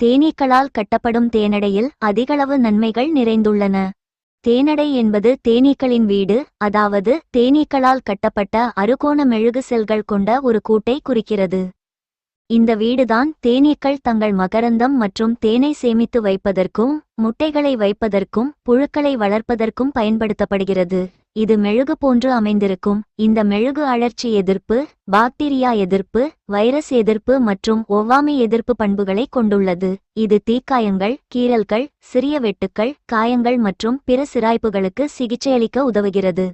தேனீக்களால் கட்டப்படும் தேனடையில் அதிகளவு நன்மைகள் நிறைந்துள்ளன. தேனடை என்பது தேனீக்களின் வீடு அதாவது தேனீக்களால் கட்டப்பட்ட அறுகோண மெழுகு செல்கள் கொண்ட ஒரு கூட்டை குறிக்கிறது. இந்த வீடுதான் தேனீக்கள் தங்கள் மகரந்தம் மற்றும் தேனை சேமித்து வைப்பதற்கும் முட்டைகளை வைப்பதற்கும் புழுக்களை வளர்ப்பதற்கும் பயன்படுத்தப்படுகிறது. இது மெழுகு போன்று அமைந்திருக்கும். இந்த மெழுகு அழற்சி எதிர்ப்பு பாக்டீரியா எதிர்ப்பு வைரஸ் எதிர்ப்பு மற்றும் ஒவ்வாமை எதிர்ப்பு பண்புகளை கொண்டுள்ளது. இது தீக்காயங்கள் கீறல்கள் சிறிய வெட்டுக்கள் காயங்கள் மற்றும் பிற சிராய்ப்புகளுக்கு சிகிச்சையளிக்க உதவுகிறது.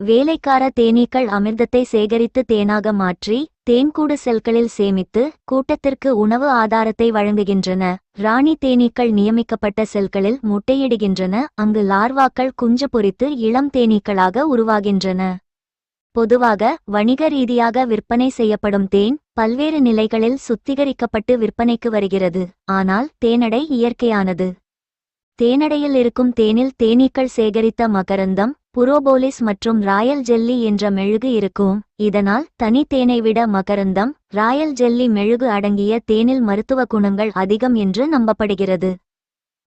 வேலைக்கார தேனீக்கள் அமிர்தத்தை சேகரித்து தேனாக மாற்றி தேன்கூடு செல்களில் சேமித்து கூட்டத்திற்கு உணவு ஆதாரத்தை வழங்குகின்றன. ராணி தேனீக்கள் நியமிக்கப்பட்ட செல்களில் முட்டையிடுகின்றன. அங்கு லார்வாக்கள் குஞ்சு பொறித்து இளம் தேனீக்களாக உருவாகின்றன. பொதுவாக வணிக ரீதியாக விற்பனை செய்யப்படும் தேன் பல்வேறு நிலைகளில் சுத்திகரிக்கப்பட்டு விற்பனைக்கு வருகிறது. ஆனால் தேனடை இயற்கையானது. தேனடையில் இருக்கும் தேனில் தேனீக்கள் சேகரித்த மகரந்தம் புரோபோலிஸ் மற்றும் ராயல் ஜெல்லி என்ற மெழுகு இருக்கும். இதனால் தனி தேனை விட மகரந்தம் ராயல் ஜெல்லி மெழுகு அடங்கிய தேனில் மருத்துவ குணங்கள் அதிகம் என்று நம்பப்படுகிறது.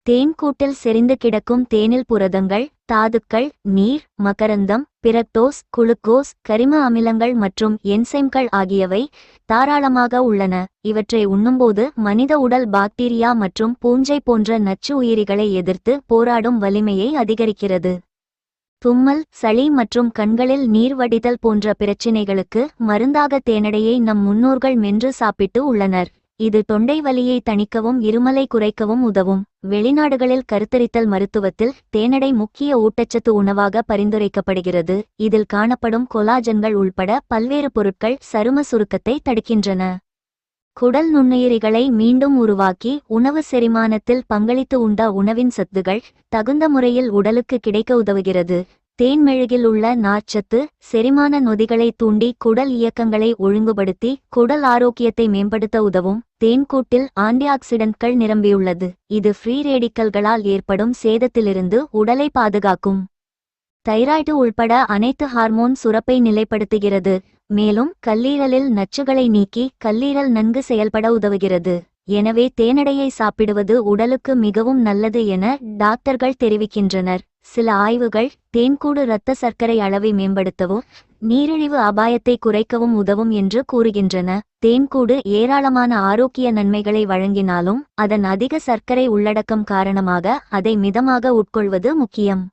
தேன் கூட்டில் செறிந்து கிடக்கும் தேனில் புரதங்கள் தாதுக்கள் நீர் மகரந்தம் பிரக்டோஸ் குளுக்கோஸ் கரிம அமிலங்கள் மற்றும் என்சைம்கள் ஆகியவை தாராளமாக உள்ளன. இவற்றை உண்ணும்போது மனித உடல் பாக்டீரியா மற்றும் பூஞ்சை போன்ற நச்சு உயிரிகளை எதிர்த்து போராடும் வலிமையை அதிகரிக்கிறது. தும்மல் சளி மற்றும் கண்களில் நீர் வடிதல் போன்ற பிரச்சினைகளுக்கு மருந்தாக தேனடையை நம் முன்னோர்கள் மென்று சாப்பிட்டு உள்ளனர். இது தொண்டை வலியை தணிக்கவும் இருமலை குறைக்கவும் உதவும். வெளிநாடுகளில் கருத்தரித்தல் மருத்துவத்தில் தேனடை முக்கிய ஊட்டச்சத்து உணவாக பரிந்துரைக்கப்படுகிறது. இதில் காணப்படும் கொலாஜன்கள் உள்பட பல்வேறு பொருட்கள் சரும சுருக்கத்தை தடுக்கின்றன. குடல் நுண்ணுயிரிகளை மீண்டும் உருவாக்கி உணவு செரிமானத்தில் பங்களித்து உண்ட உணவின் சத்துகள் தகுந்த முறையில் உடலுக்கு கிடைக்க உதவுகிறது. தேன்மெழுகில் உள்ள நார்ச்சத்து செரிமான நொதிகளை தூண்டி குடல் இயக்கங்களை ஒழுங்குபடுத்தி குடல் ஆரோக்கியத்தை மேம்படுத்த உதவும் தேன்கூட்டில் ஆன்டிஆக்சிடென்ட்கள் நிரம்பியுள்ளது. இது ஃப்ரீ ரேடிக்கல்களால் ஏற்படும் சேதத்திலிருந்து உடலை பாதுகாக்கும். தைராய்டு உள்பட அனைத்து ஹார்மோன் சுரப்பை நிலைப்படுத்துகிறது. மேலும் கல்லீரலில் நச்சுகளை நீக்கி கல்லீரல் நன்கு செயல்பட உதவுகிறது. எனவே தேனடையை சாப்பிடுவது உடலுக்கு மிகவும் நல்லது என டாக்டர்கள் தெரிவிக்கின்றனர். சில ஆய்வுகள் தேன்கூடு இரத்த சர்க்கரை அளவை மேம்படுத்தவும் நீரிழிவு அபாயத்தை குறைக்கவும் உதவும் என்று கூறுகின்றன. தேன்கூடு ஏராளமான ஆரோக்கிய நன்மைகளை வழங்கினாலும் அதன் அதிக சர்க்கரை உள்ளடக்கம் காரணமாக அதை மிதமாக உட்கொள்வது முக்கியம்.